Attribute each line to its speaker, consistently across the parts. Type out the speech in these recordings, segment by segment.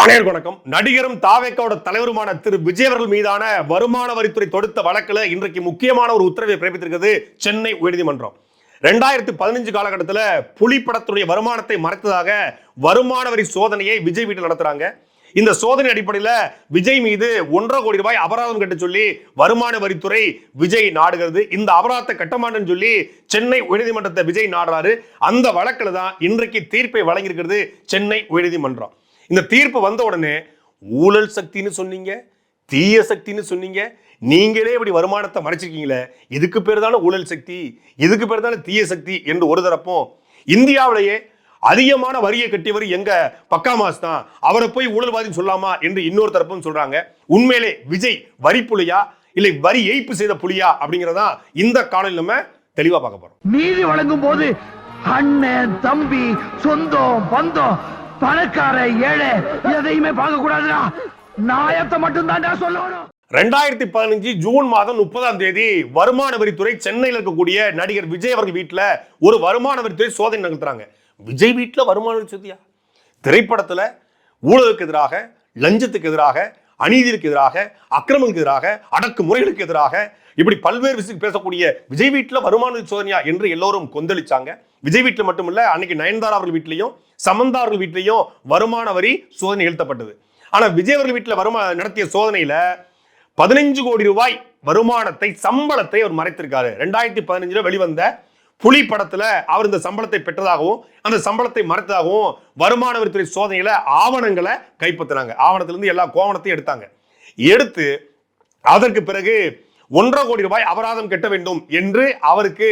Speaker 1: அனைவருக்கும் வணக்கம். நடிகரும் தாவேக்காவோட தலைவருமான திரு விஜய் அவர்கள் மீதான வருமான வரித்துறை தொடுத்த வழக்கில் இன்றைக்கு முக்கியமான ஒரு உத்தரவை பிறப்பித்திருக்கிறது சென்னை உயர்நீதிமன்றம். ரெண்டாயிரத்தி பதினஞ்சு காலகட்டத்தில் புலி படத்துடைய வருமானத்தை மறைத்ததாக வருமான வரி சோதனையை விஜய் வீட்டில் நடத்துறாங்க. இந்த சோதனை அடிப்படையில் விஜய் மீது ஒன்றரை கோடி ரூபாய் அபராதம் கட்ட சொல்லி வருமான வரித்துறை விஜய் நாடுகிறது. இந்த அபராதத்தை கட்டமாட்டேன்னு சொல்லி சென்னை உயர்நீதிமன்றத்தை விஜய் நாடுறாரு. அந்த வழக்கில் தான் இன்றைக்கு தீர்ப்பை வழங்கியிருக்கிறது சென்னை உயர்நீதிமன்றம். இந்த தீர்ப்பு வந்த உடனே ஊழல் சக்தின்னு சொன்னீங்க தீய சக்தின்னு சொன்னீங்க நீங்களே இப்படி வருமானத்தை மறைச்சிருக்கீங்களே இதுக்கு பேர் தானே ஊழல் சக்தி இதுக்கு பேர் தானே தீய சக்தி என்று ஒரு தரப்பும் இந்தியாவிலேயே அதிகமான வரியை கட்டியவர் எங்க பக்கா மாஸ் தான். அவரை போய் ஊழல்வாதின்னு சொல்லாமா என்று இன்னொரு தரப்பும் சொல்றாங்க. உண்மையிலே விஜய் வரி புலியா இல்லை வரி ஏய்ப்பு செய்த புலியா அப்படிங்கிறதா இந்த காலையில் நம்ம தெளிவா பார்க்க போறோம்.
Speaker 2: நீதி வழங்கும் போது அண்ணன் தம்பி சொந்தம் பந்தம் பணக்கார ஏழை எதையுமே பார்க்க கூடாதுடா நாயத்தை மட்டும் தான் சொல்லணும்.
Speaker 1: ரெண்டாயிரத்தி பதினஞ்சு ஜூன் மாதம் முப்பதாம் தேதி வருமான வரித்துறை சென்னையில் இருக்கக்கூடிய நடிகர் விஜய் அவர்கள் வீட்டில் ஒரு வருமான வரித்துறை சோதனை நடத்துறாங்க. விஜய் வீட்டில் வருமான வரி சோதனையா திரைப்படத்தில் ஊழலுக்கு எதிராக லஞ்சத்துக்கு எதிராக அநீதிக்கு எதிராக அக்கிரமங்களுக்கு எதிராக அடக்குமுறைகளுக்கு எதிராக இப்படி பல்வேறு விஷயத்துக்கு பேசக்கூடிய விஜய் வீட்டில் வருமான சோதனையா என்று எல்லோரும் கொந்தளிச்சாங்க. விஜய் வீட்டில் மட்டுமில்ல அன்னைக்கு நயன்தாரா அவர்கள் வீட்லையும் சமந்தா அவர்கள் வீட்லையும் வருமான வரி சோதனை நிகழ்த்தப்பட்டது. ஆனால் விஜய் அவர்கள் வீட்டில் வருமா நடத்திய சோதனையில் பதினஞ்சு கோடி ரூபாய் வருமானத்தை சம்பளத்தை அவர் மறைத்திருக்காரு. ரெண்டாயிரத்தி பதினஞ்சில் வெளிவந்த புலி படத்துல அவர் இந்த சம்பளத்தை பெற்றதாகவும் அந்த சம்பளத்தை மறைத்ததாகவும் வருமான வரித்துறை சோதனையில ஆவணங்களை கைப்பற்றினாங்க. ஆவணத்திலிருந்து எல்லா கோவணத்தையும் எடுத்தாங்க. எடுத்து அதற்கு பிறகு ஒன்றரை கோடி ரூபாய் அபராதம் கட்ட வேண்டும் என்று அவருக்கு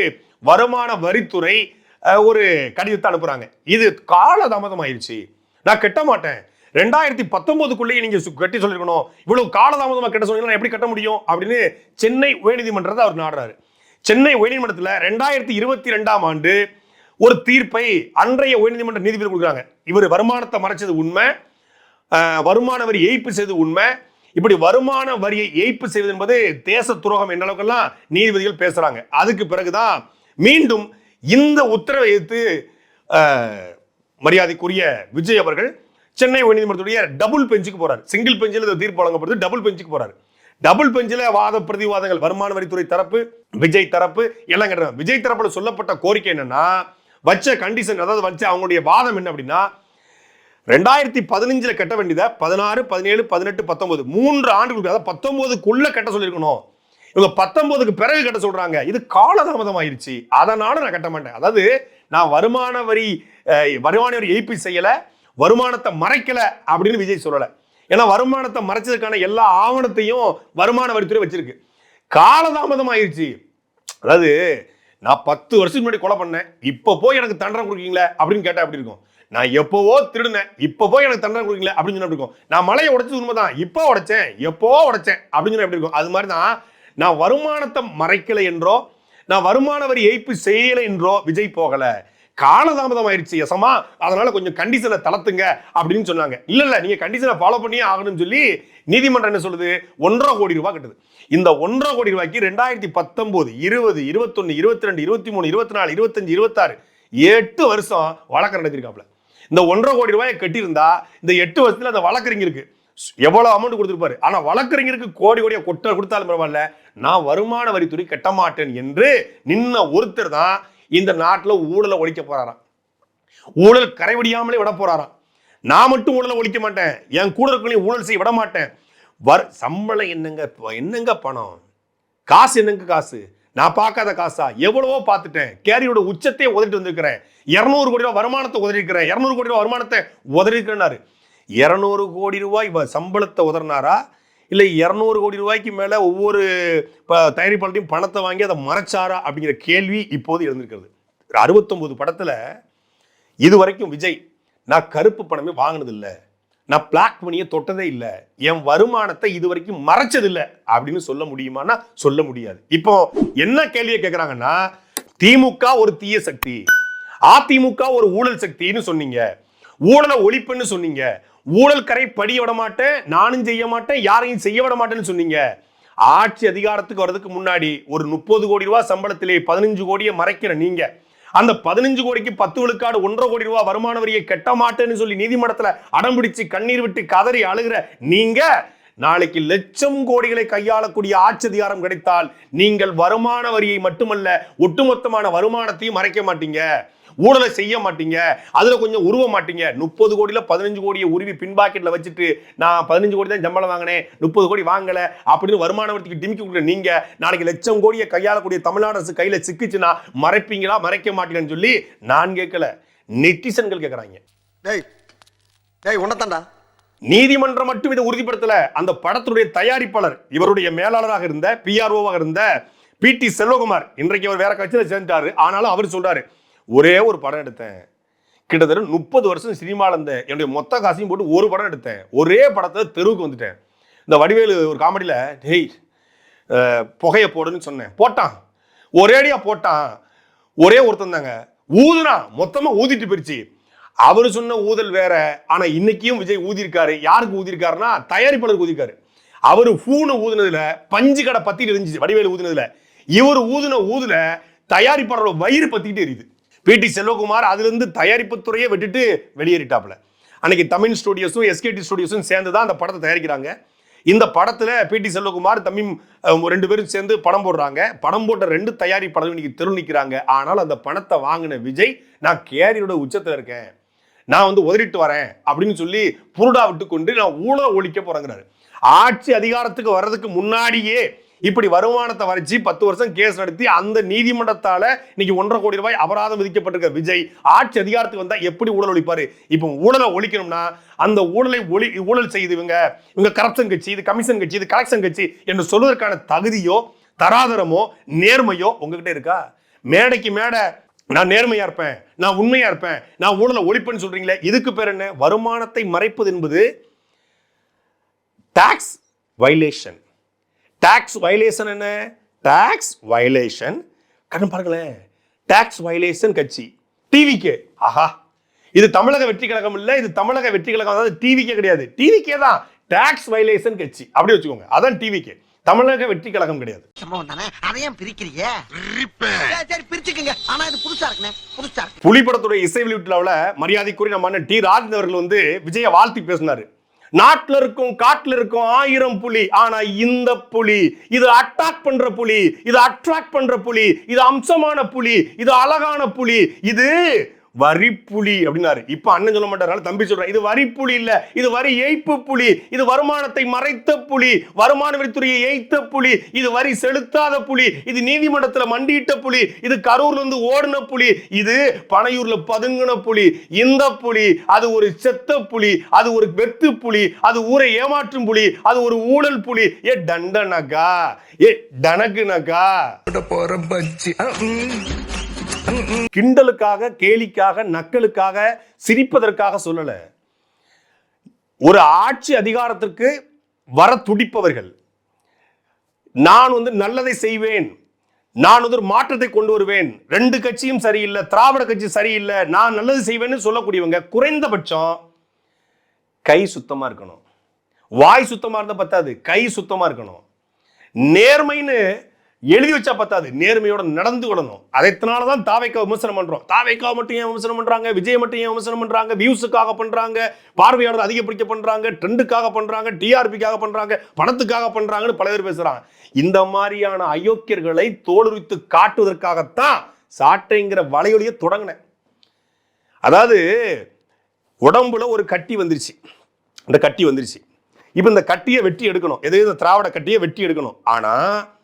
Speaker 1: வருமான வரித்துறை ஒரு கடிதத்தை அனுப்புறாங்க. இது காலதாமதம் ஆயிடுச்சு நான் கட்ட மாட்டேன். ரெண்டாயிரத்தி பத்தொன்பதுக்குள்ளேயே நீங்க கட்டி சொல்லிருக்கணும். இவ்வளவு காலதாமதமா கட்ட சொன்னீங்கன்னா நான் எப்படி கட்ட முடியும்? அப்படின்னு சென்னை உயர்நீதிமன்றத்தை அவர் நாடுறாரு. சென்னை உயர்நீதிமன்றத்தில் ரெண்டாயிரத்தி இருபத்தி ரெண்டாம் ஆண்டு ஒரு தீர்ப்பை அன்றைய உயர்நீதிமன்ற நீதிபதி கொடுக்குறாங்க. இவர் வருமானத்தை மறைச்சது உண்மை. வருமான வரி ஏய்ப்பு செய்தது உண்மை. இப்படி வருமான வரியை ஏய்ப்பு செய்வது என்பது தேச துரோகம் என்ற அளவுக்கெல்லாம் நீதிபதிகள் பேசுறாங்க. அதுக்கு பிறகுதான் மீண்டும் இந்த உத்தரவை எதிர்த்து மரியாதைக்குரிய விஜய் அவர்கள் சென்னை உயர்நீதிமன்றத்துடைய டபுள் பெஞ்சுக்கு போறாரு. சிங்கிள் பெஞ்சில் இந்த தீர்ப்பு வழங்கப்படுது டபுள் பெஞ்சுக்கு போறாரு. டபுள் பெஞ்சில் வாத பிரதிவாதங்கள் வருமான வரித்துறை தரப்பு விஜய் தரப்பு எல்லாம் கேட்டாங்க விஜய் தரப்புல சொல்லப்பட்ட கோரிக்கை என்னன்னா வச்ச கண்டிஷன் அதாவது வச்ச அவங்களுடைய வாதம் என்ன அப்படின்னா ரெண்டாயிரத்தி பதினஞ்சில் கட்ட வேண்டியதை பதினாறு பதினேழு பதினெட்டு பத்தொன்பது மூன்று ஆண்டுகளுக்கு அதாவது பத்தொன்பதுக்குள்ள கட்ட சொல்லியிருக்கணும். இவங்க பத்தொன்பதுக்கு பிறகு கட்ட சொல்றாங்க. இது காலதாமதம் ஆயிருச்சு அதனால நான் கட்ட மாட்டேன். அதாவது நான் வருமான வரி வருமான வரி ஏய்ப்பு செய்யல வருமானத்தை மறைக்கல அப்படின்னு விஜய் சொல்லலை. ஏன்னா வருமானத்தை மறைச்சதுக்கான எல்லா ஆவணத்தையும் வருமான வரித்துறை வச்சிருக்கு. காலதாமதம் ஆயிருச்சு அதாவது நான் பத்து வருஷத்துக்கு முன்னாடி கொலை பண்ணேன். இப்போ போய் எனக்கு தண்டனை கொடுக்கீங்களே அப்படின்னு கேட்டா எப்படி இருக்கும்? நான் எப்போவோ திருடினேன். இப்போ போய் எனக்கு தண்டனை கொடுக்கீங்களே அப்படின்னு சொன்னா எப்படி இருக்கும்? நான் மலையை உடைச்சது உண்மைதான். இப்போ உடைச்சேன். எப்போ உடைச்சேன் அப்படின்னு சொன்னா எப்படி இருக்கும்? அது மாதிரி தான் நான் வருமானத்தை மறைக்கலை என்றோ நான் வருமான வரி ஏய்ப்பு செய்யலை என்றோ விஜய் போகலை. காலதாமதம் ஆயிடுச்சு எசமா அதனால கொஞ்சம் கண்டிஷனை தளர்த்துங்க அப்படின்னு சொன்னாங்க. இல்ல இல்ல நீங்க கண்டிஷனை ஃபாலோ பண்ணியே ஆகணும்னு சொல்லி நீதிமன்றம் என்ன சொல்லுது? ஒன்றரை கோடி ரூபாய் கட்டுது. இந்த ஒன்றரை கோடி ரூபாய்க்கு ரெண்டாயிரத்தி பத்தொன்பது இருபது இருபத்தொன்னு இருபத்தி ரெண்டு இருபத்தி மூணு இருபத்தி நாலு இருபத்தஞ்சு இருபத்தாறு எட்டு வருஷம் வழக்கு நடத்திருக்காப்ல இந்த ஒன்றரை கோடி ரூபாயை கட்டியிருந்தா இந்த எட்டு வருஷத்துல அந்த வழக்கறிஞருக்கு எவ்வளவு அமௌண்ட் கொடுத்துருப்பாரு? ஆனா வழக்கறிஞருக்கு கோடி கோடியா கொட்ட கொடுத்தாலும் பரவாயில்ல. நான் வருமான வரித்துறை கட்ட மாட்டேன் என்று நின்ன ஒருத்தர் தான் இந்த நாட்டில் ஊழலை ஒழிக்க போறாராம். ஊழல் கரைவடியாமலே விட போறாராம். நான் மட்டும் ஊழலை ஒழிக்க மாட்டேன். என் கூட இருக்கவங்களையும் ஊழல் செய்ய விட மாட்டேன். வர் சம்பளம் என்னங்க என்னங்க பணம்? காசு என்னங்க காசு? நான் பார்க்காத காசா? எவ்வளவோ பார்த்துட்டேன். கேரியோட உச்சத்தையே உதறிட்டு வந்திருக்கிறேன். இரநூறு கோடி ரூபாய் வருமானத்தை உதறிருக்கிறேன் இரநூறு கோடி ரூபாய் வருமானத்தை உதறிருக்கிறேன்னாரு இரநூறு கோடி ரூபாய் வ- சம்பளத்தை உதறினாரா? இல்லை இரநூறு கோடி ரூபாய்க்கு மேலே ஒவ்வொரு ப- தயாரிப்பாளர்ட்டையும் பணத்தை வாங்கி அதை மறைச்சாரா அப்படிங்கிற கேள்வி இப்போது எழுந்திருக்கிறது. அறுபத்தொம்போது படத்தில் இது வரைக்கும் விஜய் நான் கருப்பு பணமே வாங்கினதில்லை. நான் பிளாக் மணியை தொட்டதே இல்லை. என் வருமானத்தை இது வரைக்கும் மறைச்சதில்லை. அப்படின்னு சொல்ல முடியுமான்னா சொல்ல முடியாது. இப்போ என்ன கேள்வியை கேட்குறாங்கன்னா திமுக ஒரு தீய சக்தி அதிமுக ஒரு ஊழல் சக்தின்னு சொன்னீங்க. ஊழலை ஒழிப்புன்னு சொன்னீங்க. ஊழல் கரை படிய விட மாட்டேன் நானும் செய்ய மாட்டேன் யாரையும் செய்ய விட மாட்டேன்னு சொன்னீங்க. ஆட்சி அதிகாரத்துக்கு வர்றதுக்கு முன்னாடி ஒரு முப்பது கோடி ரூபாய் சம்பளத்திலே பதினஞ்சு கோடியை மறைக்கிற நீங்க அந்த பதினஞ்சு கோடிக்கு பத்து விழுக்காடு ஒன்றரை கோடி ரூபாய் வருமான வரியை கெட்ட மாட்டேன்னு சொல்லி நீதிமன்றத்தில் அடம்பிடிச்சு கண்ணீர் விட்டு கதறி அழுகிற நீங்க நாளைக்கு லட்சம் கோடிகளை கையாளக்கூடிய ஆட்சி அதிகாரம் கிடைத்தால் நீங்கள் வருமான வரியை மட்டுமல்ல ஒட்டுமொத்தமான வருமானத்தையும் மறைக்க மாட்டீங்க. ஊழலை செய்ய மாட்டீங்க. அதுல கொஞ்சம் உருவ மாட்டீங்க. முப்பது கோடியில பதினஞ்சு கோடியை உருவி பின்பாக்கெட்ல வச்சுட்டு நான் பதினஞ்சு கோடி தான் சம்பளம் வாங்கினேன் முப்பது கோடி வாங்கல அப்படின்னு வருமான வரிக்கு டிமிக்கி கொடுக்குற நீங்க நாளைக்கு லட்சம் கோடியை கையாளக்கூடிய தமிழ்நாடு அரசு கையில சிக்கிச்சுன்னா மறைப்பீங்களா? மறைக்க மாட்டீங்கன்னு சொல்லி நான் கேட்கல. நெட்டிசன்கள் கேட்கறாங்க
Speaker 3: டேய் டேய் உன்னதான்டா
Speaker 1: நீதிமன்றம் மட்டும் இதை உறுதிப்படுத்தல. அந்த படத்துடைய தயாரிப்பாளர் இவருடைய மேலாளராக இருந்த பிஆர்ஓவாக இருந்த பி டி செல்வகுமார். இன்றைக்கு அவர் வேற கட்சியில சேர்ந்துட்டாரு. ஆனாலும் அவர் சொல்றாரு ஒரே ஒரு படம் எடுத்தேன். கிட்டத்தட்ட முப்பது வருஷம் சினிமாவில் இருந்த என்னுடைய மொத்த காசையும் போட்டு ஒரு படம் எடுத்தேன். ஒரே படத்தை தெருவுக்கு வந்துட்டேன். இந்த வடிவேலு ஒரு காமெடியில் டெய் புகையை போடுன்னு சொன்னேன். போட்டான். ஒரேடியாக போட்டான். ஒரே ஒருத்தன் தாங்க. ஊதுனா மொத்தமாக ஊதிட்டு போயிடுச்சு அவர் சொன்ன ஊதல் வேற. ஆனால் இன்னைக்கும் விஜய் ஊதிருக்காரு யாருக்கு ஊதிருக்காருன்னா தயாரிப்பாளருக்கு ஊதிருக்காரு அவர் ஃபூனு ஊதுனதுல பஞ்சு கடை பத்திட்டு இருந்துச்சு. வடிவேலு ஊதுனதுல. இவர் ஊதுன ஊதுல தயாரிப்பாளரோட வயிறு பத்திக்கிட்டு எரியுது. பிடி செல்வகுமார் அதுலேருந்து தயாரிப்பு துறையை விட்டுட்டு வெளியேறிட்டாப்ல அன்னைக்கு தமிழ் ஸ்டுடியோஸும் எஸ்கேடி ஸ்டுடியோஸும் சேர்ந்து தான் அந்த படத்தை தயாரிக்கிறாங்க. இந்த படத்தில் பிடி செல்வகுமார் தம்மிம் ரெண்டு பேரும் சேர்ந்து படம் போடுறாங்க. படம் போட்ட ரெண்டு தயாரிப்பாளர்கள் இன்னைக்கு தெரு நிற்கிறாங்க ஆனால் அந்த பணத்தை வாங்கின விஜய் நான் கேரியரோட உச்சத்தில் இருக்கேன். நான் வந்து உதறிட்டு வரேன். அப்படின்னு சொல்லி புருடா விட்டு கொண்டு நான் ஊழல் ஒழிக்க போறேங்கிறாரு. ஆட்சி அதிகாரத்துக்கு வர்றதுக்கு முன்னாடியே இப்படி வருமானத்தை வரைச்சி பத்து வருஷம் கேஸ் நடத்தி அந்த நீதிமன்றத்தால இன்னைக்கு ஒன்றரை கோடி ரூபாய் அபராதம் விதிக்கப்பட்டிருக்க விஜய். ஆட்சி அதிகாரத்துக்கு வந்தா எப்படி ஊழல் ஒழிப்பாரு? இப்போ ஊழலை ஒழிக்கணும்னா அந்த ஊழலை ஒளி ஊழல் செய்து இவங்க இவங்க கரப்ஷன் கட்சி இது கமிஷன் கட்சி இது கலெக்ஷன் கட்சி என்று சொல்வதற்கான தகுதியோ தராதரமோ நேர்மையோ உங்ககிட்ட இருக்கா? மேடைக்கு மேடை நான் நேர்மையா இருப்பேன் நான் உண்மையா இருப்பேன் நான் ஊழலை ஒழிப்பேன்னு சொல்றீங்களே இதுக்கு பேர் என்ன? வருமானத்தை மறைப்பது என்பது டாக்ஸ் வைலேஷன் டாக்ஸ் வைலேஷன் என்ன? டாக்ஸ் வைலேஷன் கண்ணு பாருங்களேன். டாக்ஸ் வைலேஷன் கட்சி. டிவிக்கே ஆஹா. இது தமிழக வெற்றி கழகம் இல்ல இது தமிழக வெற்றி கழகம் அதாவது டிவிக்கே கிடையாது. டிவிக்கே தான் டாக்ஸ் வைலேஷன் கட்சி. அப்படி வச்சுக்கோங்க. அதான் டிவிக்கே தமிழக வெற்றி கழகம் கிடையாது.
Speaker 3: சம்பவம் தானே? அதையும் பிரிக்கிறீங்க சரி, சரி பிரிச்சுக்கங்க. ஆனா இது புதுசா இருக்குண்ணே. புதுசா இருக்கு.
Speaker 1: புலி படத்துடைய இசை வெளியீட்டுல மரியாதைக்குரிய நம்ம டி ராஜன் அவர்கள் வந்து விஜய வாழ்த்தி பேசினாரு. நாட்டில் இருக்கும் காட்டில் இருக்கும் ஆயிரம் புலி ஆனா இந்த புலி இது அட்டாக் பண்ற புலி இது அட்ராக்ட் பண்ற புலி இது அம்சமான புலி இது அழகான புலி இது வரிப்புலி அப்படின்னாரு. இப்ப அண்ணன் சொல்ல மாட்டாரு தம்பி சொல்றேன் இது வரிப்புலி இல்ல இது வரி ஏய்ப்பு புலி இது வருமானத்தை மறைத்த புலி வருமான வரித்துறையை ஏய்த்த புலி இது வரி செலுத்தாத புலி இது நீதிமன்றத்துல மண்டியிட்ட புலி இது கரூர்ல இருந்து ஓடின புலி இது பனையூர்ல பதுங்கின புலி இந்த புலி அது ஒரு செத்த புலி அது ஒரு வெத்து புலி அது ஊரை ஏமாற்றும் புலி அது ஒரு ஊழல் புலி. ஏ டண்டனக்கா ஏ டனக்குனக்கா
Speaker 4: போற பஞ்சு.
Speaker 1: கிண்டலுக்காக கேலிக்காக நக்கலுக்காக சிரிப்பதற்காக சொல்லல. ஒரு ஆட்சி அதிகாரத்திற்கு வர துடிப்பவர்கள். நான் வந்து நல்லதை செய்வேன். நான் வந்து ஒரு மாற்றத்தை கொண்டு வருவேன். ரெண்டு கட்சியும் சரியில்லை திராவிட கட்சி சரியில்லை நான் நல்லது செய்வேன்னு சொல்லக்கூடியவங்க குறைந்தபட்சம் கை சுத்தமா இருக்கணும். வாய் சுத்தமா இருந்தா பத்தாது கை சுத்தமா இருக்கணும். நேர்மைன்னு எழுதி வச்சா பத்தாது. நேர்மையோட நடந்து கொள்ளணும். அதனால தான் தாவைக்கா விமர்சனம் பண்றோம். தாவைக்கா மட்டும் ஏன் விமர்சனம் பண்றாங்க? விஜய் மட்டும் ஏன் விமர்சனம் பண்றாங்க? வியூஸுக்காக பண்றாங்க. பார்வையாளர் அதிகப்படுத்த பண்றாங்க. ட்ரெண்டுக்காக பண்றாங்க. டிஆர்பிக்காக பண்றாங்க. பணத்துக்காக பண்றாங்கன்னு பல பேர் பேசுறாங்க. இந்த மாதிரியான அயோக்கியர்களை தோலுரித்து காட்டுவதற்காகத்தான் சாட்டைங்கிற வலையொலியை தொடங்கினேன். அதாவது உடம்புல ஒரு கட்டி வந்துருச்சு. அந்த கட்டி வந்துருச்சு. இப்போ இந்த கட்டியை வெட்டி எடுக்கணும். எது இந்த திராவிட கட்டியை வெட்டி எடுக்கணும். ஆனால்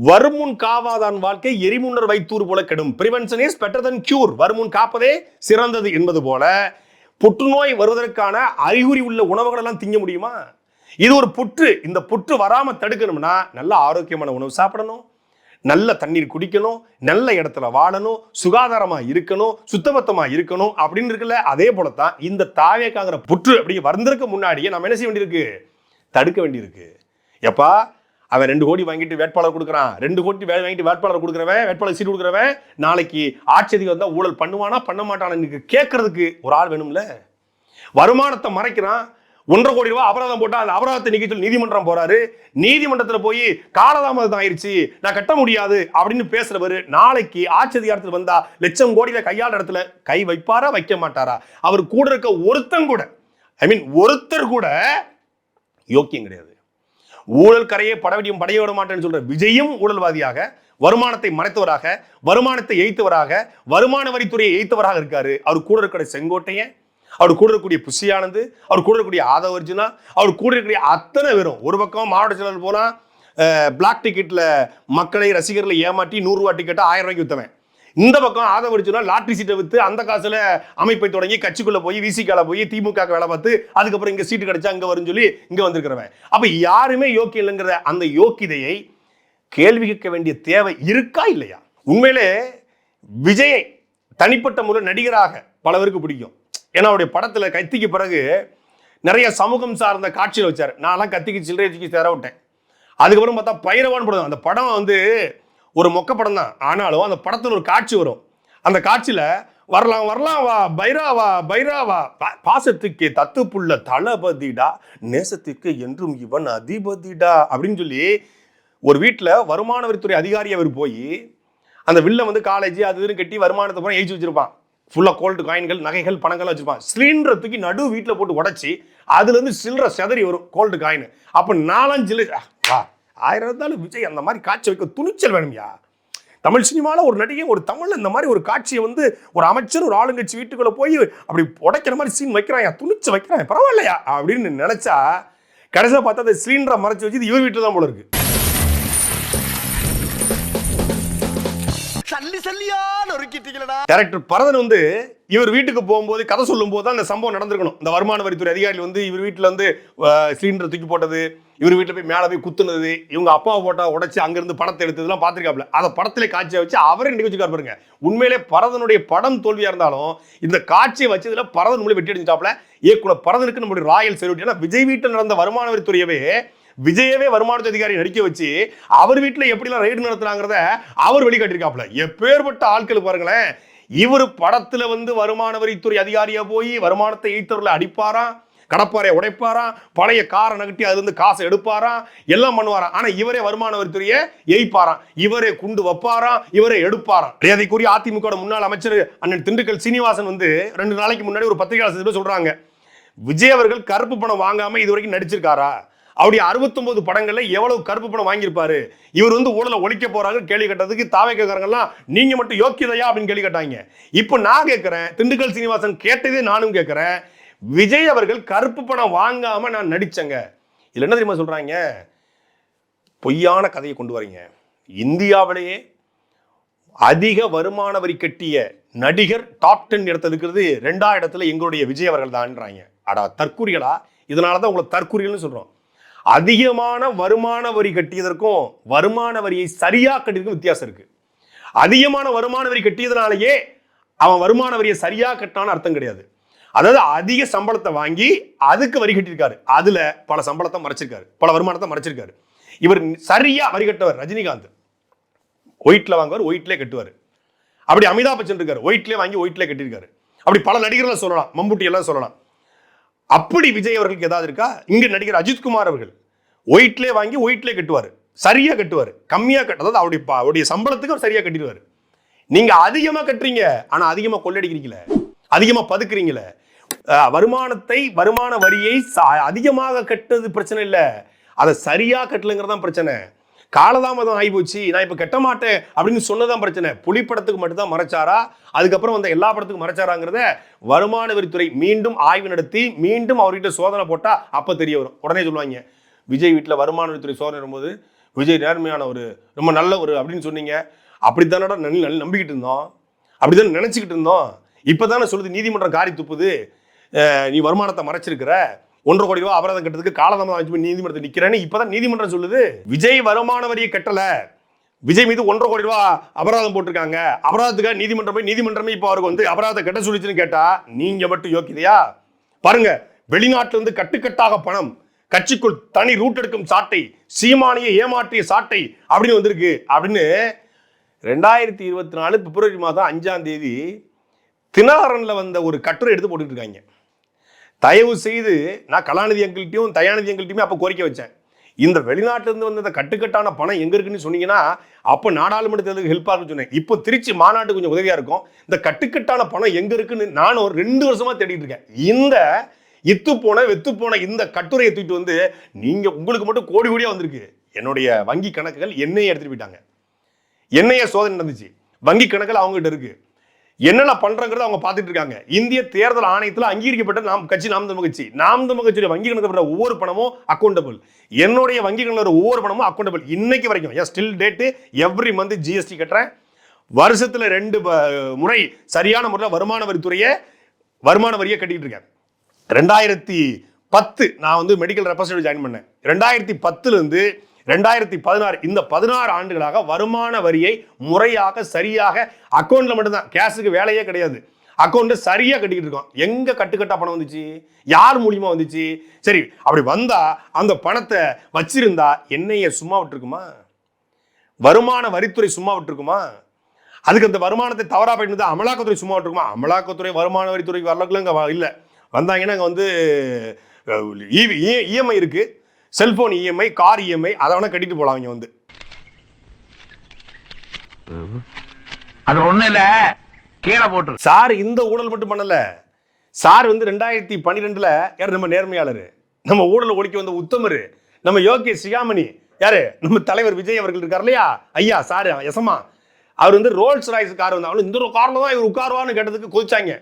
Speaker 1: வருமுன் காவாதான் வாழ்க்கை எரிமுன்னர் வைத்தூர் போல கெடும். Prevention is better than cure வருமுன் காப்பதே சிறந்தது என்பது போல புற்றுநோய் வருவதற்கான அறிகுறி உள்ள உணவுகள் எல்லாம் திங்க முடியுமா? இது ஒரு புற்று. இந்த புற்று வராமல் தடுக்கணும்னா நல்ல ஆரோக்கியமான உணவு சாப்பிடணும். நல்ல தண்ணீர் குடிக்கணும். நல்ல இடத்துல வாழணும். சுகாதாரமா இருக்கணும். சுத்தபத்தமா இருக்கணும் அப்படின்னு இருக்குல்ல அதே போலத்தான் இந்த தாவேக்காங்கிற புற்று அப்படி வந்திருக்க முன்னாடியே நம்ம என்ன செய்ய வேண்டியிருக்கு? தடுக்க வேண்டியிருக்கு. எப்பா அவன் ரெண்டு கோடி வாங்கிட்டு வேட்பாளர் கொடுக்குறான். ரெண்டு கோடி வேலை வாங்கிட்டு வேட்பாளர் கொடுக்குறவன் வேட்பாளர் சீட் கொடுக்குறவன் நாளைக்கு ஆட்சி வந்தால் ஊழல் பண்ணுவானா பண்ண மாட்டானு கேட்கறதுக்கு ஒரு ஆள் வேணும்ல? வருமானத்தை மறைக்கிறான். ஒன்றரை கோடி ரூபாய் அபராதம் போட்டால் அந்த அபராதத்தை நிகழ்ச்சியில் சொல்லி நீதிமன்றம் போறாரு. நீதிமன்றத்தில் போய் காலதாமதம் ஆயிருச்சு. நான் கட்ட முடியாது அப்படின்னு பேசுறவர் நாளைக்கு ஆட்சி அதிகாரத்தில் வந்தா லட்சம் கோடியில கையாள இடத்துல கை வைப்பாரா வைக்க மாட்டாரா? அவர் கூட இருக்க ஒருத்தன் கூட ஐ மீன் ஒருத்தர் கூட யோக்கியம் கிடையாது. ஊழல் கரையை படவடியும் படைய விட மாட்டேன்னு சொல்ற விஜயும் ஊழல்வாதியாக வருமானத்தை மறைத்தவராக வருமானத்தை எய்த்தவராக வருமான வரித்துறையை எய்த்தவராக இருக்காரு. அவர் கூட இருக்கிற செங்கோட்டையன் அவர் கூட இருக்கக்கூடிய புஷியானந்து அவர் கூட இருக்கக்கூடிய ஆதவ அர்ஜுனா அவர் கூட இருக்கக்கூடிய அத்தனை பேரும். ஒரு பக்கம் மாவட்ட செயலர் போனா பிளாக் டிக்கெட்ல மக்களை ரசிகர்களை ஏமாற்றி நூறுரூவா டிக்கெட்டை ஆயிரம் ரூபாய்க்கு வித்தவன். இந்த பக்கம் ஆதவ அர்ஜுனா லாட்ரி சீட்டை வித்து அந்த காசுல அமைப்பை தொடங்கி கட்சிக்குள்ள போய் விசிகால போய் திமுக வேலை பார்த்து அதுக்கப்புறம் இங்க சீட்டு கிடைச்சா அங்க வரும்னு சொல்லி இங்க வந்திருக்கிறவன். அப்ப யாருமே யோக்கியம் இல்லைங்கிற அந்த யோக்கியதையை கேள்வி கேட்க வேண்டிய தேவை இருக்கா இல்லையா? உண்மையிலே விஜயை தனிப்பட்ட முறை நடிகராக பல பேருக்கு பிடிக்கும். ஏன்னா அவருடைய படத்துல கத்திக்கு பிறகு நிறைய சமூகம் சார்ந்த காட்சியில் வச்சார். நான்லாம் கத்திக்கு சில்லறை வச்சுக்கி சேர விட்டேன் அதுக்கப்புறம் பார்த்தா பைரவான் படம் அந்த படம் வந்து ஒரு மொக்க படம் தான். ஆனாலும் அந்த படத்தில் ஒரு காட்சி வரும். அந்த காட்சியில் வரலாம் வரலாம் வா பைராவா பைராவா பா- பாசத்துக்கு தத்துப்புள்ள தளபதிடா நேசத்துக்கு என்றும் இவன் அதிபதிடா அப்படின்னு சொல்லி ஒரு வீட்டில் வருமான வரித்துறை அதிகாரி அவர் போய் அந்த வில்ல வந்து காலேஜ் அது இதுன்னு கட்டி வருமானத்தை பூரா எழுதி வச்சிருப்பான். ஃபுல்லாக கோல்டு காயின்கள் நகைகள் பணங்கள் வச்சிருப்பான். சிலிண்டரை தூக்கி நடு வீட்டில் போட்டு உடைச்சி அதுலேருந்து சில்லற செதறி வரும் கோல்டு காயின் அப்போ நாலஞ்சு ஆயிரம் இருந்தாலும் விஜய் அந்த மாதிரி காட்சி வைக்க துணிச்சல் வேணும்யா? தமிழ் சினிமாவில் ஒரு நடிகை ஒரு தமிழ்ல இந்த மாதிரி ஒரு காட்சியை வந்து ஒரு அமைச்சர் ஒரு ஆளுங்கட்சி வீட்டுக்குள்ள போய் அப்படி உடைக்கிற மாதிரி சீன் வைக்கிறாயா துணிச்சு வைக்கிறான் பரவாயில்லையா? அப்படின்னு நினைச்சா கடைசியில் பார்த்தா அந்த சிலிண்டரை மறைச்சி வச்சு இது இவர் வீட்டில் தான் போல
Speaker 3: இருக்குது நொறுக்கிட்டீங்களடா
Speaker 1: டேரக்டர் பரதன் வந்து இவர் வீட்டுக்கு போகும்போது கதை சொல்லும் போது தான் அந்த சம்பவம் நடந்திருக்கணும். இந்த வருமான வரித்துறை அதிகாரி வந்து இவர் வீட்டில் வந்து சிலிண்டர் தூக்கி போட்டது இவர் வீட்டில் போய் மேலே போய் குத்துனது இவங்க அப்பாவை போட்டா உடச்சி அங்கிருந்து பணத்தை எடுத்ததுலாம் பார்த்துருக்காப்ல அதை படத்திலே காட்சியை வச்சு அவரே நிகழ்ச்சிக்கார் பாருங்க. உண்மையிலே பரதனுடைய படம் தோல்வியாக இருந்தாலும் இந்த காட்சியை வச்சதுல பரதன் மூலம் வெட்டி அடிச்சாப்ல இயக்குனர் பரதனுக்கு நம்மளுடைய ராயல் செல்யூட். ஏன்னா விஜய் வீட்டில் நடந்த வருமான வரித்துறையவே விஜயவே வருமானத்து அதிகாரி நடிக்க வச்சு அவர் வீட்டில் எப்படிலாம் ரைடு நடத்துறாங்கிறத அவர் வெளிக்காட்டிருக்காப்ல எப்பேற்பட்ட ஆட்கள் பாருங்களேன். இவர் படத்துல வந்து வருமான வரித்துறை அதிகாரியா போய் வருமானத்தை ஈத்தவர்ல அடிப்பாராம் கடப்பாறையை உடைப்பாராம் பழைய காரை நகட்டி அதுல இருந்து காசை எடுப்பாராம் எல்லாம் பண்ணுவாராம் ஆனா இவரே வருமான வரித்துறையை எய்ப்பாராம். இவரே குண்டு வைப்பாராம் இவரே எடுப்பாராம். மரியாதைக்குரிய அதிமுக முன்னாள் அமைச்சர் அண்ணன் திண்டுக்கல் சீனிவாசன் வந்து ரெண்டு நாளைக்கு முன்னாடி ஒரு பத்திரிகையாளர் சொல்றாங்க. விஜய் அவர்கள் கருப்பு பணம் வாங்காம இது வரைக்கும் நடிச்சிருக்காரா? அவருடைய 69 படங்கள்ல எவ்வளவு கருப்பு பணம் வாங்கியிருப்பாரு? இவர் வந்து ஊழலை ஒழிக்க போறாங்க கேள்வி கேட்டதுக்கு கேட்கறாங்கலாம் நீங்க மட்டும் யோக்கியதையா? அப்படின்னு கேள்வி கேட்டாங்க. இப்போ நான் கேட்கிறேன் திண்டுக்கல் சீனிவாசன் கேட்டதே நானும் கேட்கிறேன். விஜய் அவர்கள் கருப்பு பணம் வாங்காம நான் நடிச்சேங்க. இதுல என்ன தெரியுமா சொல்றாங்க? பொய்யான கதையை கொண்டு வரீங்க. இந்தியாவிலேயே அதிக வருமான வரி கட்டிய நடிகர் டாப் டென் இடத்துல இருக்கிறது ரெண்டாம் இடத்துல எங்களுடைய விஜய் அவர்கள் தான்றாங்க அடா தற்குறிகளா இதனால தான் உங்களை தற்குறிகள்னு சொல்கிறோம் அதிகமான வருமான வரி கட்டியதற்கும் வருமான வரியை சரியாக கட்டியதற்கும் வித்தியாசம் இருக்கு. அதிகமான வருமான வரி கட்டியதுனாலேயே அவன் வருமான வரியை சரியாக கட்டினான்னு அர்த்தம் கிடையாது. அதாவது அதிக சம்பளத்தை வாங்கி அதுக்கு வரி கட்டியிருக்காரு. அதுல பல சம்பளத்தை மறைச்சிருக்காரு. பல வருமானத்தை மறைச்சிருக்காரு. இவர் சரியா வரி கட்டவர் ரஜினிகாந்த். ஒயிட்ல வாங்குவார் ஒயிட்லேயே கட்டுவார். அப்படி அமிதாப் பச்சன் இருக்காரு. ஒயிட்லேயே வாங்கி ஒயிட்லேயே கட்டியிருக்காரு. அப்படி பல நடிகர்களை சொல்லலாம். மம்புட்டி எல்லாம் சொல்லலாம். அப்படி விஜய் அவர்களுக்கு ஏதாவது இருக்கா? இங்க நடிகர் அஜித்குமார் அவர்கள். ஒயிட்லேயே வாங்கி ஒயிட்லேயே கட்டுவார். சரியா கட்டுவார். கம்மியா கட்ட அதாவது அவருடைய அவருடைய சம்பளத்துக்கு அவர் சரியா கட்டிடுவார். நீங்க அதிகமா கட்டுறீங்க. ஆனா அதிகமா கொள்ளடிக்கிறீங்களே அதிகமா பதுக்குறீங்களே அஹ், வருமானத்தை வருமான வரியை அதிகமாக கட்டுறது பிரச்சனை இல்லை. அதை சரியா கட்டலைங்கிறதான் பிரச்சனை. காலதாமதம் ஆகிப்போச்சு நான் இப்போ கட்ட மாட்டேன் அப்படின்னு சொன்னதான் பிரச்சனை. புலி படத்துக்கு மட்டும்தான் மறைச்சாரா? அதுக்கப்புறம் வந்த எல்லா படத்துக்கும் மறைச்சாராங்கிறத வருமான வரித்துறை மீண்டும் ஆய்வு நடத்தி மீண்டும் அவர்கிட்ட சோதனை போட்டால் அப்போ தெரிய வரும். உடனே சொல்லுவாங்க விஜய் வீட்டில் வருமான வரித்துறை சோதனை வரும்போது விஜய் நேர்மையான ஒரு ரொம்ப நல்ல ஒரு அப்படின்னு சொன்னீங்க. அப்படித்தானடா நல்ல நல்ல நம்பிக்கிட்டு இருந்தோம். அப்படிதான் நினச்சிக்கிட்டு இருந்தோம். இப்பதானே சொல்லுது நீதிமன்றம் காரி துப்புது. நீ வருமானத்தை மறைச்சிருக்கிற. ஒன்றரை கோடி ரூபாய் அபராதம் கட்டுறதுக்கு காலதாமதம் ஆச்சு நீதிமன்றத்தில் நீதிமன்றத்தில் நிக்கிறேன்னு இப்பதான் நீதிமன்றம் சொல்லுது. விஜய் வருமான வரியை கட்டல. விஜய் மீது ஒன்றரை கோடி ரூபா அபராதம் போட்டிருக்காங்க. அபராதத்துக்காக நீதிமன்றம் போய் நீதிமன்றமே இப்போ அவருக்கு வந்து அபராதத்தை கட்ட சொல்லிச்சுன்னு கேட்டா நீங்க மட்டும் யோக்கியதையா? பாருங்க வெளிநாட்டிலிருந்து கட்டுக்கட்டாக பணம் கட்சிக்குள் தனி ரூட் எடுக்கும் சாட்டை சீமானியை ஏமாற்றிய சாட்டை அப்படின்னு வந்திருக்கு. அப்படின்னு ரெண்டாயிரத்தி இருபத்தி நாலு பிப்ரவரி மாதம் அஞ்சாம் தேதி தினகரன்ல வந்த ஒரு கட்டுரை எடுத்து போட்டுட்டு இருக்காங்க. தயவு செய்து நான் கலாநிதி எங்கள்கிட்டையும் தயாநிதி அங்கிள்கிட்டையுமே அப்போ கோரிக்கை வச்சேன். இந்த வெளிநாட்டிலேருந்து வந்த இந்த கட்டுக்கட்டான பணம் எங்கே இருக்குன்னு சொன்னீங்கன்னா அப்போ நாடாளுமன்ற தேர்தலுக்கு ஹெல்ப்பாக இருக்குன்னு சொன்னேன். இப்போ திருச்சி மாநாட்டு கொஞ்சம் உதவியாக இருக்கும். இந்த கட்டுக்கட்டான பணம் எங்கே இருக்குன்னு நானும் ஒரு ரெண்டு வருஷமாக தேடிட்டு இருக்கேன். இந்த இத்து போன வெத்து போன இந்த கட்டுரையை தூக்கிட்டு வந்து நீங்கள் உங்களுக்கு மட்டும் கோடி கோடியாக வந்திருக்கு. என்னுடைய வங்கி கணக்குகள் என்னையே எடுத்துகிட்டு போயிட்டாங்க. என்னையே சோதனை நடந்துச்சு. வங்கி கணக்கில் அவங்ககிட்ட இருக்குது என்னென்ன பண்றங்கிறத அவங்க பார்த்துட்டு இருக்காங்க. இந்திய தேர்தல் ஆணையத்தில் அங்கீகரிக்கப்பட்ட நாம் கட்சி நாம் தமிழ் கட்சி. நாம் தமிழ் கட்சியுடைய வங்கி கணக்கு ஒவ்வொரு பணமும் அக்கௌண்டபிள் என்னுடைய வங்கி கணக்கில் ஒவ்வொரு பணமும் அக்கௌண்டபிள் இன்னைக்கு வரைக்கும் yes still date every month GST கட்டுறேன். வருஷத்தில் ரெண்டு ப- முறை சரியான முறையில் வருமான வரித்துறையை வருமான வரியை கட்டிக்கிட்டு இருக்கேன். ரெண்டாயிரத்தி பத்து நான் வந்து மெடிக்கல் ரெப்ரஸன்டேட்டிவ் ஜாயின் பண்ணேன். ரெண்டாயிரத்தி பத்துலேருந்து ரெண்டாயிரத்தி பதினாறு இந்த பதினாறு ஆண்டுகளாக வருமான வரியை முறையாக சரியாக அக்கௌண்ட்ல மட்டும்தான். கேஷுக்கு வேலையே கிடையாது. அக்கௌண்ட்டு சரியா கட்டிக்கிட்டு இருக்கோம். எங்க கட்டுக்கட்டா பணம் வந்துச்சு? யார் மூலியமா வந்துச்சு? சரி அப்படி வந்தா அந்த பணத்தை வச்சிருந்தா என்னைய சும்மா விட்டுருக்குமா? வருமான வரித்துறை சும்மா விட்டுருக்குமா? அதுக்கு அந்த வருமானத்தை தவறா பயன்படுத்த அமலாக்கத்துறை சும்மா விட்டுருக்குமா? அமலாக்கத்துறை வருமான வரித்துறைக்கு வரலக்குள்ள இங்கே இல்லை. வந்தாங்கன்னா அங்கே வந்து இஎம்ஐ இருக்குது செல்போன் இஎம்ஐ கார் இஎம்ஐ அதை வேணா கட்டிட்டு போலாம் இங்க வந்து.
Speaker 2: அது ஒண்ணு இல்ல. கீழே போட்டு
Speaker 1: சார் இந்த ஊழல் மட்டும் பண்ணல. சார் வந்து ரெண்டாயிரத்தி பன்னிரெண்டுல யார் நம்ம நேர்மையாளர்? நம்ம ஊழல் ஒழிக்க வந்த உத்தமர். நம்ம யோகே சிகாமணி யாரு? நம்ம தலைவர் விஜய் அவர்கள் இருக்கார் இல்லையா? ஐயா சார் எசமா அவர் வந்து ரோல்ஸ் ராய்ஸ் கார் வந்தாலும் இந்த ஒரு காரில் தான் இவர் உட்காருவான்னு கேட்டதுக்கு கொதிச்சாங்க.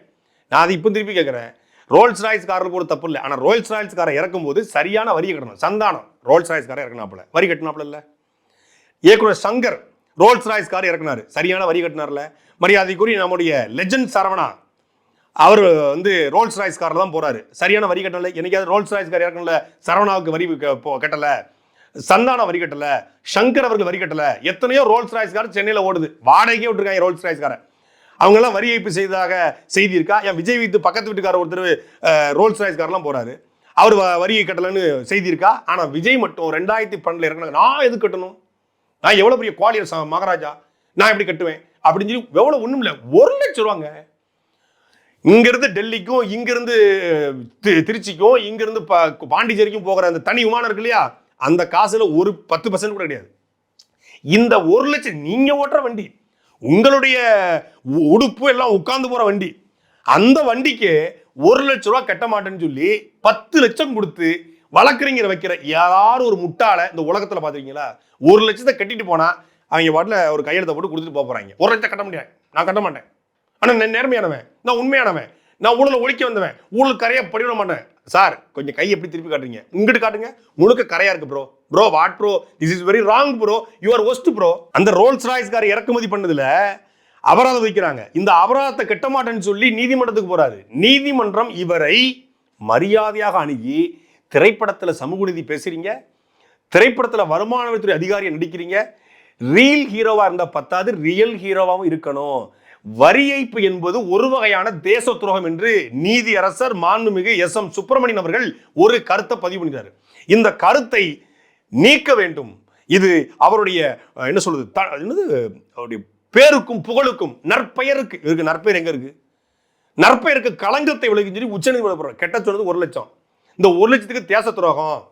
Speaker 1: நான் அதை இப்போ திருப்பி கேட்குறேன் ரோல்ஸ் ராய்ஸ் காரில் கூட தப்பு இல்லை. ஆனால் ரோல்ஸ் ராய்ஸ் காரை இறக்கும்போது சரியான வரியை கட்டணும். சந்தானம். ரோல்ஸ் ராய்ஸ் காரை இறக்கினாப்புல. வரி கட்டினாப்புல இல்லை. இயக்குனர் சங்கர் ரோல்ஸ் ராய்ஸ் கார் இறக்குனாரு. சரியான வரி கட்டினார்ல. மரியாதைக்குரிய நம்முடைய லெஜண்ட் சரவணா அவர் வந்து ரோல்ஸ் ராய்ஸ் காரில் தான் போகிறாரு சரியான வரி கட்டலை. என்னைக்காவது ரோல்ஸ் ராய்ஸ் கார் இறக்கணும்ல சரவணாவுக்கு வரி கட்டலை போ- சந்தானம் வரி கட்டலை. சங்கர் அவர்கள் வரி கட்டலை. எத்தனையோ ரோல்ஸ் ராய்ஸ் கார் சென்னையில் ஓடுது. வாடகைக்கே விட்டுருக்காங்க ரோல்ஸ் ராய்ஸ் காரை. அவங்கெல்லாம் வரி ஏய்ப்பு செய்ததாக செய்தி இருக்கா? என் விஜய் வீத்து பக்கத்து வீட்டுக்கார ஒருத்தர் ரோல்ஸ் ராய்ஸ் கார்லாம் போறாரு. அவர் வ- வரி கட்டலன்னு செய்தி இருக்கா? விஜய் மட்டும் ரெண்டாயிரத்தி பன்னெண்டில் இறக்குனாங்க நான் எது கட்டணும்? நான் எவ்வளோ பெரிய குவாலியர் மகாராஜா? நான் எப்படி கட்டுவேன்? அப்படின்னு சொல்லி எவ்வளோ ஒன்றும் இல்லை ஒரு லட்சம் ரூபாங்க. இங்கேருந்து டெல்லிக்கும் இங்கேருந்து தி- திருச்சிக்கும் இங்கேருந்து ப- பாண்டிச்சேரிக்கும் போகிற அந்த தனி விமானம் இருக்கு இல்லையா? அந்த காசில் ஒரு பத்து பர்சன்ட் கூட கிடையாது. இந்த ஒரு லட்சம் நீங்கள் ஓட்டுற வண்டி. உங்களுடைய உ- உடுப்பு எல்லாம் உட்கார்ந்து போகிற வண்டி. அந்த வண்டிக்கு ஒரு லட்ச ரூபா கட்ட மாட்டேன்னு சொல்லி பத்து லட்சம் கொடுத்து வழக்கறிஞரை வைக்கிற யாரும் ஒரு முட்டாளை இந்த உலகத்தில் பார்த்துருக்கீங்களா ஒரு லட்சத்தை கட்டிட்டு போனால் அவங்க பாட்டில் ஒரு கையெழுத்தை போட்டு கொடுத்துட்டு போக போகிறாங்க ஒரு லட்சம் கட்ட முடியாது. நான் கட்ட மாட்டேன். ஆனால் நான் நேர்மையானவன். நான் உண்மையானவன். நான் ஊழலை ஒழிக்க வந்தவன். ஊழல் கரையா படிவிட மாட்டேன். சார் கொஞ்சம் கை எப்படி திருப்பி காட்டுறீங்க? இங்கிட்டு காட்டுங்க. முழுக்க கரையா இருக்கு bro bro what bro this is very wrong bro you are worst bro அந்த ரோல்ஸ் ராய்ஸ்கார இறக்குமதி பண்ணதுல அபராதம் வைக்கிறாங்க இந்த அபராதத்தை கட்ட மாட்டேன்னு சொல்லி நீதிமன்றத்துக்கு போறாரு. நீதிமன்றம் இவரை மரியாதையாக அணுகி திரைப்படத்தில் சமூக நீதி பேசுறீங்க. திரைப்படத்தில் வருமான வரித்துறை அதிகாரியை நடிக்கிறீங்க. ரீல் ஹீரோவாக இருந்தால் பத்தாது. ரியல் ஹீரோவாகவும் இருக்கணும். வரி ஏய்ப்பு என்பது ஒரு வகையான தேச துரோகம் என்று நீதி அரசர் மாண்புமிகு எஸ் எம் சுப்பிரமணியன் அவர்கள் ஒரு கருத்தை பதிவு பண்ணினார் இந்த கருத்தை நீக்க வேண்டும். இது அவருடைய என்ன சொல்றது த- என்னது அவருடைய பேருக்கும் புகழுக்கும் நற்பெயருக்கு இருக்கு. நற்பெயர் எங்க இருக்கு? நற்பெயருக்கு களங்கத்தை விளைவிக்கும் சொல்லி உச்சநீதிமன்றம் கெட்ட சொன்னது ஒரு லட்சம். இந்த ஒரு லட்சத்துக்கு தேச துரோகம்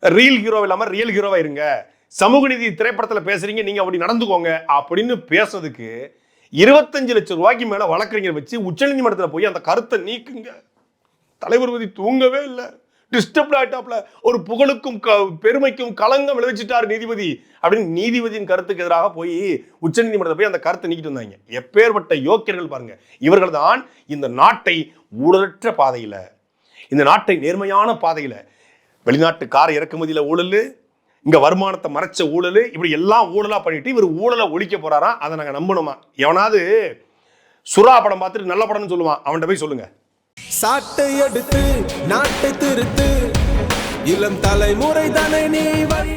Speaker 1: ரியல் ஹீரோ இல்லாம ரியல் ஹீரோவா இருங்க. சமூக நீதி திரைப்படத்தில் பேசுறீங்க நீங்க அப்படி நடந்துக்கோங்க அப்படின்னு பேசுறதுக்கு இருபத்தஞ்சு லட்சம் ரூபாய்க்கு மேலே வழக்கறிஞர் வச்சு உச்சநீதிமன்றத்தில் போய் அந்த கருத்தை நீக்குங்க. தலைவர்பதி தூங்கவே இல்லை. டிஸ்டர்ப்ட் ஆகிட்டாப்ல ஒரு புகழுக்கும் க- பெருமைக்கும் களங்கம் விளைவிச்சிட்டார் நீதிபதி. அப்படின்னு நீதிபதியின் கருத்துக்கு எதிராக போய் உச்சநீதிமன்றத்தை போய் அந்த கருத்தை நீக்கிட்டு வந்தாங்க. எப்பேற்பட்ட யோக்கியர்கள் பாருங்க. இவர்கள் தான் இந்த நாட்டை ஊழலற்ற பாதையில் இந்த நாட்டை நேர்மையான பாதையில் வெளிநாட்டு கார் இறக்குமதியில் ஊழல் இங்க வருமானத்தை மறைச்ச ஊழல் இப்படி எல்லாம் ஊழலா பண்ணிட்டு இவர் ஊழலை ஒழிக்க போறாராம் அதை நாங்க நம்பணுமா? எவனாவது சுறா படம் பார்த்துட்டு நல்ல படம்னு சொல்லுவான் அவன்கிட்ட போய் சொல்லுங்க.
Speaker 5: சாட்டை எடுத்து நாட்டை திருத்து. இளம் தலைமுறை தானே நீ வழி